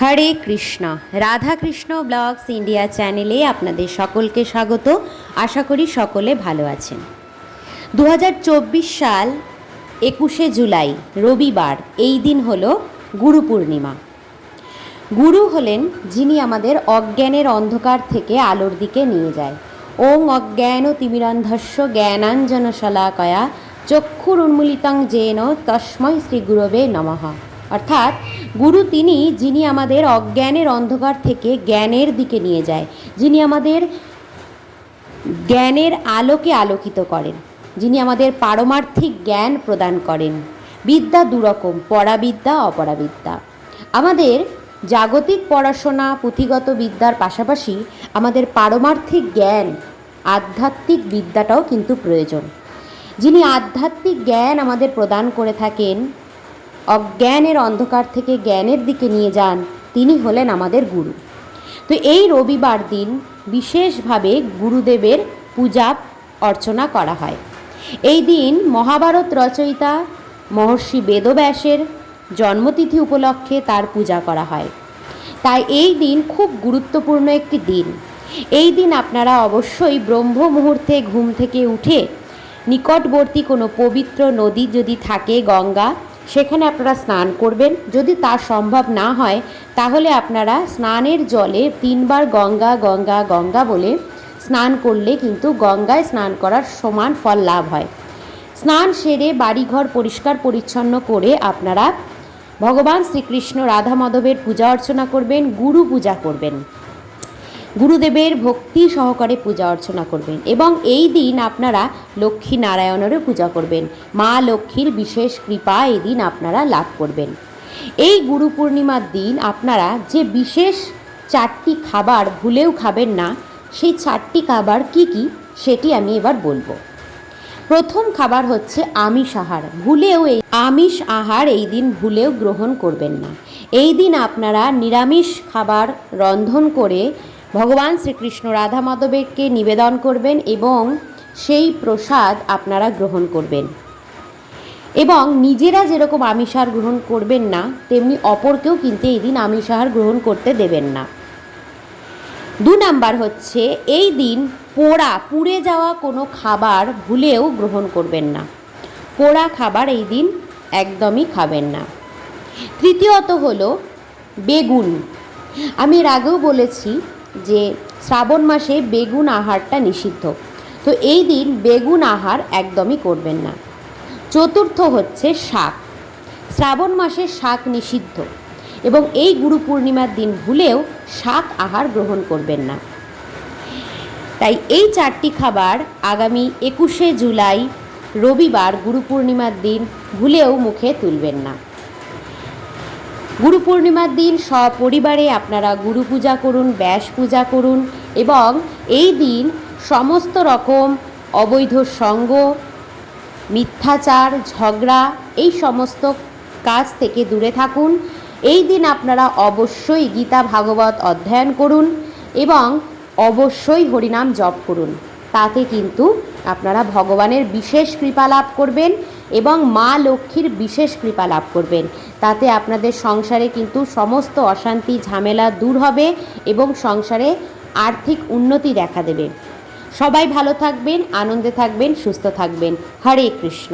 হরে Krishna. Radha Krishna blogs India চ্যানেলে আপনাদের সকলকে স্বাগত। আশা করি সকলে ভালো আছেন। দু হাজার চব্বিশ সাল একুশে জুলাই, রবিবার, এই দিন হলো গুরু পূর্ণিমা। গুরু হলেন যিনি আমাদের অজ্ঞানের অন্ধকার থেকে আলোর দিকে নিয়ে যায়। ওং অজ্ঞান তিমিরন্ধস্য জ্ঞানাঞ্জন শলাকয়া চক্ষুর উন্মূলিতং জেন তস্মৈ শ্রী গুরবে নমঃ। অর্থাৎ গুরু তিনি, যিনি আমাদের অজ্ঞানের অন্ধকার থেকে জ্ঞানের দিকে নিয়ে যায়, যিনি আমাদের জ্ঞানের আলোকে আলোকিত করেন, যিনি আমাদের পারমার্থিক জ্ঞান প্রদান করেন। বিদ্যা দুরকম, পরাবিদ্যা অপরাবিদ্যা। আমাদের জাগতিক পড়াশোনা, পুঁথিগত বিদ্যার পাশাপাশি আমাদের পারমার্থিক জ্ঞান, আধ্যাত্মিক বিদ্যাটাও কিন্তু প্রয়োজন। যিনি আধ্যাত্মিক জ্ঞান আমাদের প্রদান করে থাকেন অজ্ঞানের অন্ধকার থেকে জ্ঞানের দিকে নিয়ে যান, তিনি হলেন আমাদের গুরু। তো এই রবিবার দিন বিশেষভাবে গুরুদেবের পূজা অর্চনা করা হয়। এই দিন মহাভারত রচয়িতা মহর্ষি বেদব্যাসের জন্মতিথি উপলক্ষে তার পূজা করা হয়। তাই এই দিন খুব গুরুত্বপূর্ণ একটি দিন। এই দিন আপনারা অবশ্যই ব্রহ্ম মুহূর্তে ঘুম থেকে উঠে নিকটবর্তী কোনো পবিত্র নদী যদি থাকে, গঙ্গা সেখানে আপনারা স্নান করবেন। যদি তা সম্ভব না হয়, তাহলে আপনারা স্নানের জলে তিনবার গঙ্গা গঙ্গা গঙ্গা বলে স্নান করলে কিন্তু গঙ্গায় স্নান করার সমান ফল লাভ হয়। স্নান সেরে বাড়িঘর পরিষ্কার পরিচ্ছন্ন করে আপনারা ভগবান শ্রীকৃষ্ণ রাধা মাধবের পূজা অর্চনা করবেন, গুরু পূজা করবেন। গুরুদেবের ভক্তি সহকারে পূজা অর্চনা করবেন এবং এই দিন আপনারা লক্ষ্মী নারায়ণেরও পূজা করবেন। মা লক্ষ্মীর বিশেষ কৃপা এই দিন আপনারা লাভ করবেন। এই গুরু পূর্ণিমার দিন আপনারা যে বিশেষ চারটি খাবার ভুলেও খাবেন না, সেই চারটি খাবার কি কি সেটি আমি এবার বলব। প্রথম খাবার হচ্ছে আমিষ আহার। ভুলেও এই আমিষ আহার এই দিন ভুলেও গ্রহণ করবেন না। এই দিন আপনারা নিরামিষ খাবার রন্ধন করে ভগবান শ্রীকৃষ্ণ রাধা মাধবেরকে নিবেদন করবেন এবং সেই প্রসাদ আপনারা গ্রহণ করবেন। এবং নিজেরা যেরকম আমিষাহার গ্রহণ করবেন না, তেমনি অপরকেও কিন্তু এই দিন আমিষাহার গ্রহণ করতে দেবেন না। দু নাম্বার হচ্ছে, এই দিন পোড়া, পুড়ে যাওয়া কোনো খাবার ভুলেও গ্রহণ করবেন না। পোড়া খাবার এই দিন একদমই খাবেন না। তৃতীয়ত হলো, বেগুন। আমি এর আগেও বলেছি যে শ্রাবণ মাসে বেগুন আহারটা নিষিদ্ধ। তো এই দিন বেগুন আহার একদমই করবেন না। চতুর্থ হচ্ছে শাক। শ্রাবণ মাসে শাক নিষিদ্ধ এবং এই গুরু পূর্ণিমার দিন ভুলেও শাক আহার গ্রহণ করবেন না। তাই এই চারটি খাবার আগামী একুশে জুলাই রবিবার গুরু পূর্ণিমার দিন ভুলেও মুখে তুলবেন না। গুরু পূর্ণিমার দিন সপরিবারে আপনারা গুরু পূজা করুন, ব্যাস পূজা করুন এবং এই দিন সমস্ত রকম অবৈধ সঙ্গ, মিথ্যাচার, ঝগড়া এই সমস্ত কাজ থেকে দূরে থাকুন। এই দিন আপনারা অবশ্যই গীতা ভাগবত অধ্যয়ন করুন এবং অবশ্যই হরিনাম জপ করুন। তাতে কিন্তু আপনারা ভগবানের বিশেষ কৃপা লাভ করবেন। এবং মা লক্ষ্মীর বিশেষ কৃপা লাভ করবেন। তাতে আপনাদের সংসারে কিন্তু সমস্ত অশান্তি, ঝামেলা দূর হবে এবং সংসারে আর্থিক উন্নতি দেখা দেবে। সবাই ভালো থাকবেন, আনন্দে থাকবেন, সুস্থ থাকবেন। হরে কৃষ্ণ।